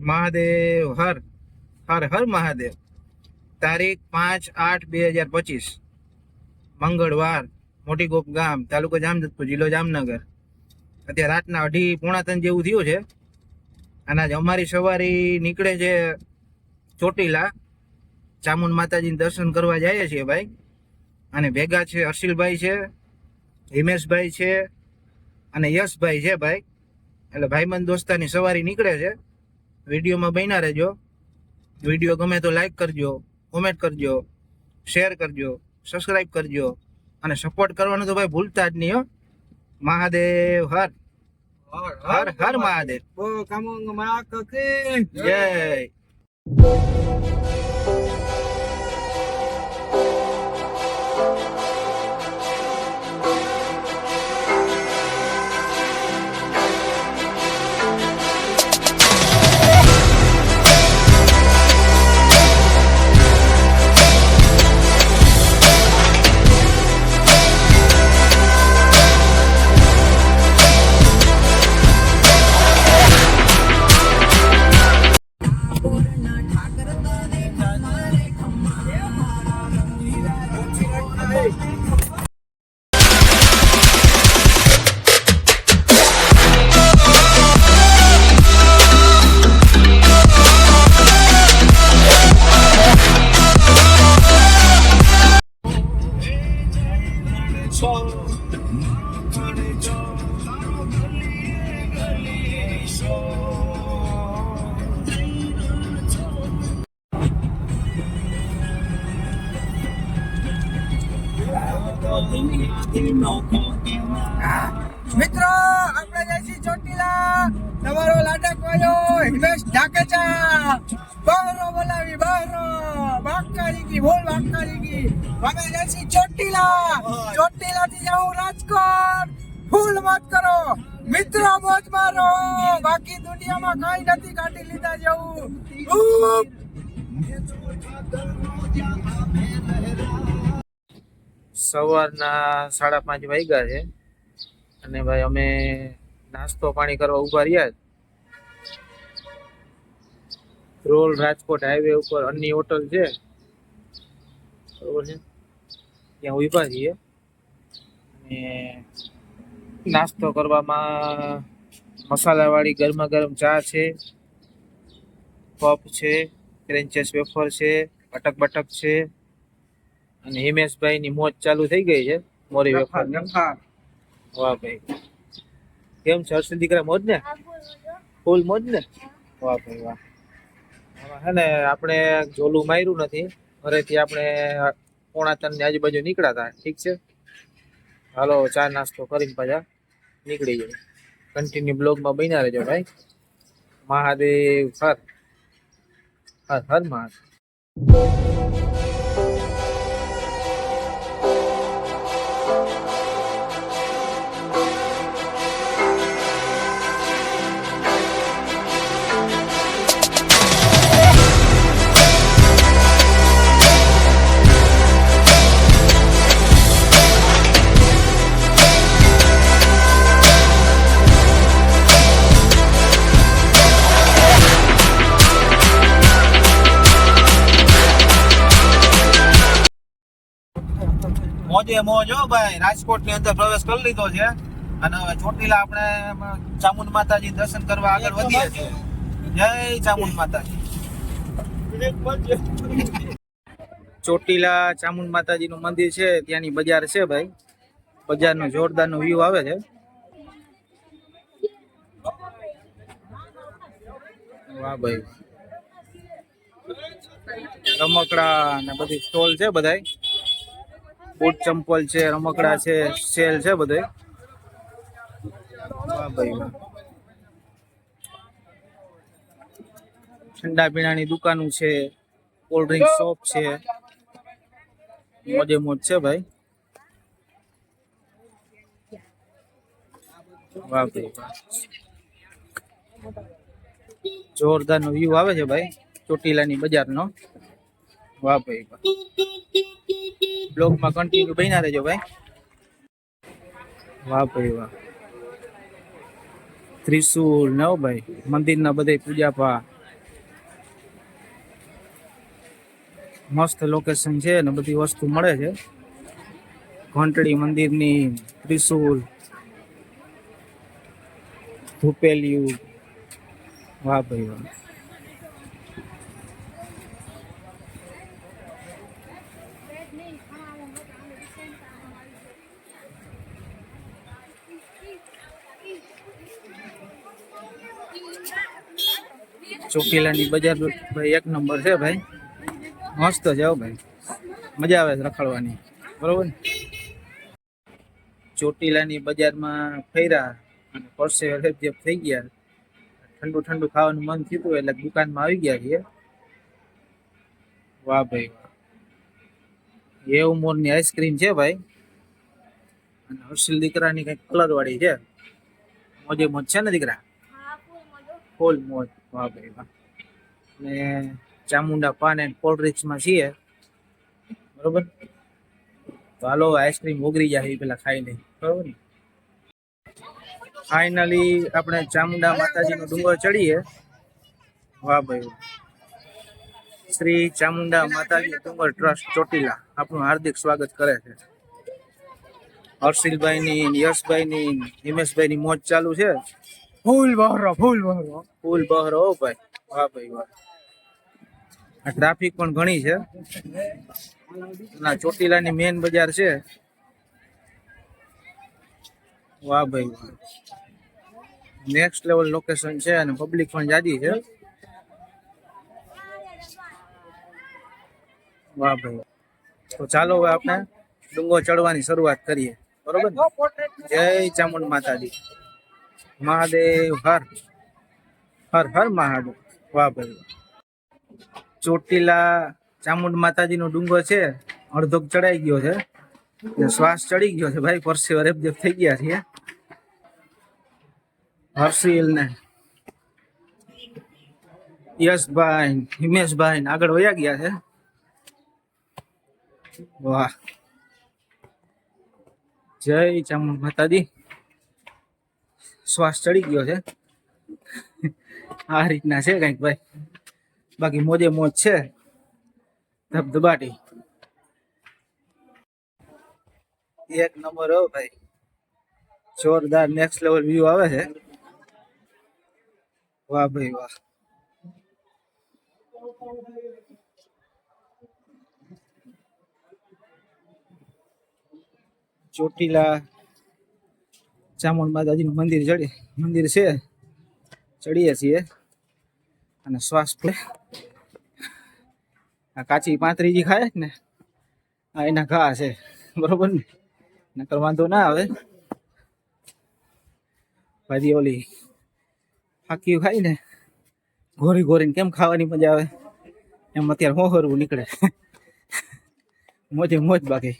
મહાદેવ, હર હર હર મહાદેવ. તારીખ પાંચ આઠ બે હજાર પચીસ. મંગળવાર મોટી ગોપ ગામ, તાલુકો જામજતપુર જિલ્લો જામનગર. અત્યારે રાતના અઢી પોણા ત્રણ જેવું થયું છે. અને આજે અમારી સવારી નીકળે છે ચોટીલા. ચામુંડ માતાજીને દર્શન કરવા જઈએ છીએ ભાઈ. અને ભેગા છે અર્શિલભાઈ છે, હિમેશભાઈ છે અને યશભાઈ છે ભાઈ. એટલે ભાઈબંધ દોસ્તાની સવારી નીકળે છે. વિડીયોમાં બન્યા રહેજો. વીડિયો ગમે તો લાઈક કરજો કોમેન્ટ કરજો શેર કરજો સબસ્ક્રાઈબ કરજો અને સપોર્ટ કરવાનું તો ભાઈ ભૂલતા જ નહીં હો. મહાદેવ હર. હર હર મહાદેવ. બો Bye. મિત્રો, આપણે જઈશી ચોટીલા, તમારો લાડક વાયો, હિમેશ ઢાકેચા. બહારો બોલાવી, બહારો. બાકારી કી, બોલ બાકારી કી. અમે જઈશી ચોટીલા. ચોટીલા થી જાઉં રાજકોટ. ફૂલ મત કરો. મિત્રો, મોજ મારો. બાકી દુનિયામાં કઈ નથી કાઢી લીધા જેવું. સવારના સાડા પાંચ વાગ્યા છે. અને ભાઈ અમે નાસ્તો પાણી કરવા ઊભા રહ્યા રોલ રાજકોટ હાઈવે ઉપર અન્ની હોટલ છે. બરોબર છે? ત્યાં ઊભા છીએ. અને નાસ્તો કરવામાં મસાલાવાળી ગરમા ગરમ ચા છે, પફ છે, ક્રેન્ચેસ વેફર છે અટક બટક છે. અને હિમેશભાઈ ની મોજ ચાલુ થઈ ગઈ છે મોરી વેફર વાહ ભાઈ. કેમ છે હર્ષલ દીકરા મોજ ને? ફૂલ મોજ ને? વાહ ભાઈ વાહ. હે ને આપણે જોલું માર્યું નથી. ઘરેથી આપણે પોણા ત્રણની આજુબાજુ નીકળ્યા હતા. ઠીક છે? હાલો ચા નાસ્તો કરીને પાછા નીકળી જાય કન્ટિન્યુ બ્લોગમાં બન્યા રહેજો ભાઈ. મહાદેવ હર. હર હર મહાદેવ. મોજે મોજ હો ભાઈ રાજકોટની અંદર પ્રવેશ કરી લીધો છે. અને હવે ચોટીલા આપણે ચામુંડ માતાજી દર્શન કરવા આગળ વધીએ છીએ. જય ચામુંડ માતાજી. ચોટીલા ચામુંડ માતાજી નું મંદિર છે ત્યાંની બજાર છે ભાઈ. બજાર નો જોરદાર નો વ્યૂ આવે છે. વાહ ભાઈ. રમકડા ને બધી સ્ટોલ છે બધાય. બૂટ ચંપલ છે, રમકડા છે, સેલ છે બધે. ઠંડા પીણાની દુકાનો છે કોલ્ડ ડ્રિંક શોપ છે. મોજે મોજ છે ભાઈ. વાહ ભાઈ જોરદાર નો વ્યૂ આવે છે ભાઈ ચોટીલાની બજારનો. વાહ ભાઈ વાહ. બ્લોગમાં કન્ટિન્યુ બન્યા રહેજો ભાઈ. વાહ ભાઈ વાહ. ત્રિશુલ નવ ભાઈ. મંદિરના બધે પૂજા પા. મસ્ત લોકેશન છે ને બધી વસ્તુ મળે છે. ઘંટડી મંદિરની ત્રિશુલ ધૂપેલિયું. વાહ ભાઈ વાહ. ચોટીલાની બજાર ભાઈ એક નંબર છે ભાઈ. મસ્ત હો ભાઈ. મજા આવે છે રખડવાની. બરોબર ને? ચોટીલાની બજારમાં ફર્યા અને પરસે રેપઝેપ થઈ ગયા. ઠંડુ ઠંડુ ખાવાનું મન થયું એટલે દુકાનમાં આવી ગયા છીએ. વાહ ભાઈ વાહ. એ ઉમરની આઈસ્ક્રીમ છે ભાઈ. અને હર્ષિલ દીકરાની કંઈક કલર વાળી છે. મોજે મોજ છે ને દીકરા? ફૂલ મોજ. વાહ ભાઈ વાહ. ને ચામુંડા પાન એન્ડ કોલ્ડ ડ્રિંક્સમાં છીએ. બરોબર? તો હાલો આઈસ્ક્રીમ ઓગળી જાય પેલા ખાઈ લઈ બરોબર ને? ફાઇનલી આપણે ચામુંડા માતાજીનો ડુંગર ચડીએ. વાહ ભાઈ શ્રી ચામુંડા માતાજી ડુંગર ટ્રસ્ટ ચોટીલા. આપણું હાર્દિક સ્વાગત કરે છે. હર્ષિલભાઈની, યશભાઈની, હિમેશભાઈની મોજ ચાલુ છે. ફૂલ બહરો ફૂલ બહરો. ફૂલ બહરો ભાઈ. વાહ ભાઈ, વાહ. આ ટ્રાફિક પણ ઘણી છે. ના, ચોટીલાની મેન બજાર છે. વાહ ભાઈ, વાહ. નેક્સ્ટ લેવલ લોકેશન છે અને પબ્લિક પણ જાજી છે. વાહ ભાઈ તો ચાલો હવે આપણે ડુંગો ચડવાની શરૂઆત કરીએ. બરોબર જય ચામુંડ માતાજી. મહાદેવ, હર હર હર મહાદેવ. વાહ ભાઈ ચોટીલા ચામુંડ માતાજીનો ડુંગર છે, અડધો ચડાઈ ગયો છે. શ્વાસ ચડી ગયો છે ભાઈ, પરસેવા દેવ થઈ ગયા છે હર્ષિલ ને યશભાઈ, હિમેશભાઈ ને આગળ વયા ગયા છે. વાહ. જય ચામુંડ માતાજી. શ્વાસ ચડી ગયો છે. આ રીતના છે કંઈક ભાઈ. બાકી મોજે મોજ છે. ધબધબાટી. એક નંબર હો ભાઈ. જોરદાર નેક્સ્ટ લેવલ વ્યૂ આવે છે. વાહ ભાઈ વાહ. ચોટીલા ચામુંડ માતાજીનું મંદિર ચડી, મંદિર છે. ચડીએ છીએ. અને શ્વાસ લે આ કાચી પાંત્રીજી ખાય ને, આ એના ઘા છે. બરોબર ને? નકર વાંધો ના આવે. ભાજી ઓલી ફાકી ખાઈ ને, ઘોરી ઘોરીને કેમ ખાવાની મજા આવે? એમ અત્યારે હોહરવું નીકળે. મોજે મોજ બાકી.